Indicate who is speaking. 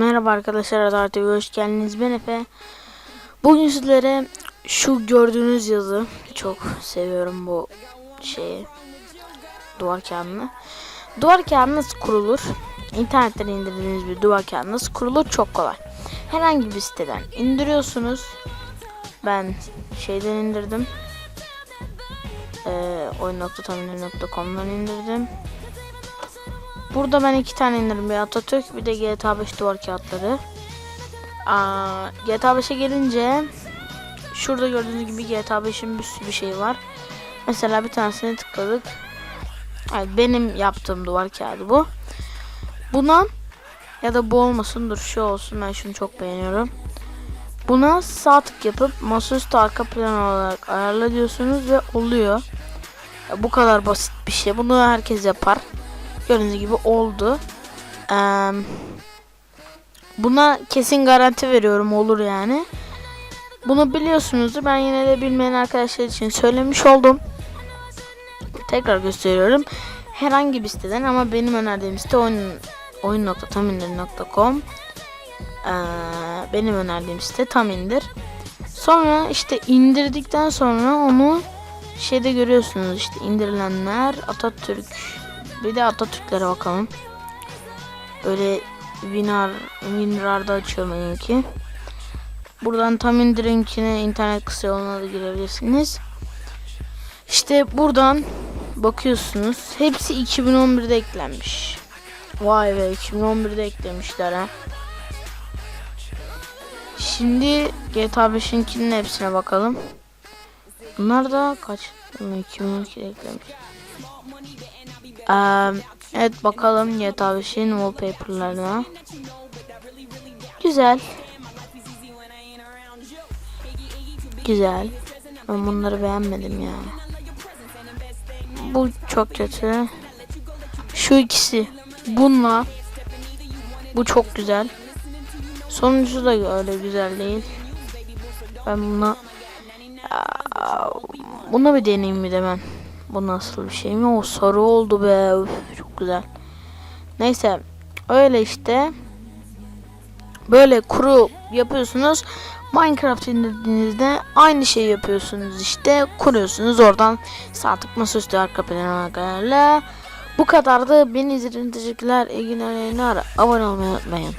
Speaker 1: Merhaba arkadaşlar Adar TV hoş geldiniz. Ben Efe. Bugün sizlere şu gördüğünüz yazı çok seviyorum bu şeyi. Duvar kağıdını. Duvar kağıdı nasıl kurulur? İnternetten indirdiğiniz bir duvar kağıdı nasıl kurulur? Çok kolay. Herhangi bir siteden indiriyorsunuz. Ben şeyden indirdim. Ee, oyun.tamir.com'dan indirdim. Burada ben iki tane indirdim. Bir Atatürk bir de GTA 5 duvar kağıtları. Aa, GTA 5'e gelince şurada gördüğünüz gibi GTA 5'in bir sürü şey var. Mesela bir tanesine tıkladık. Evet, benim yaptığım duvar kağıdı bu. Buna ya da bu olmasın dur şu olsun ben şunu çok beğeniyorum. Buna sağ tık yapıp masaüstü arka plan olarak ayarla diyorsunuz ve oluyor. Ya, bu kadar basit bir şey. Bunu herkes yapar. Gördüğünüz gibi oldu. Ee, buna kesin garanti veriyorum olur yani. Bunu biliyorsunuzdur. Ben yine de bilmeyen arkadaşlar için söylemiş oldum. Tekrar gösteriyorum. Herhangi bir siteden ama benim önerdiğim site oyun oyun.tamindir.com ee, benim önerdiğim site tam indir. Sonra işte indirdikten sonra onu şeyde görüyorsunuz işte indirilenler Atatürk bir de Atatürklere bakalım. Böyle Winar, Winrar'da açıyorum benimki. Buradan tam indirinkine internet kısa yoluna da girebilirsiniz. İşte buradan bakıyorsunuz. Hepsi 2011'de eklenmiş. Vay be 2011'de eklemişler ha. Şimdi GTA 5'inkinin hepsine bakalım. Bunlar da kaç? 2012'de eklemiş. Evet bakalım GTA 5'in wallpaper'larına. Güzel. Güzel. Ben bunları beğenmedim ya. Bu çok kötü. Şu ikisi. Bununla. Bu çok güzel. Sonuncusu da öyle güzel değil. Ben buna buna bir deneyeyim mi de. Bu nasıl bir şey mi? O sarı oldu be. Üf, çok güzel. Neyse. Öyle işte. Böyle kuru yapıyorsunuz. Minecraft indirdiğinizde aynı şeyi yapıyorsunuz işte. Kuruyorsunuz oradan sağ tık masaüstü arka plana ayarla. Bu kadardı. Beni izlediğiniz için teşekkürler. İyi günler. Abone olmayı unutmayın.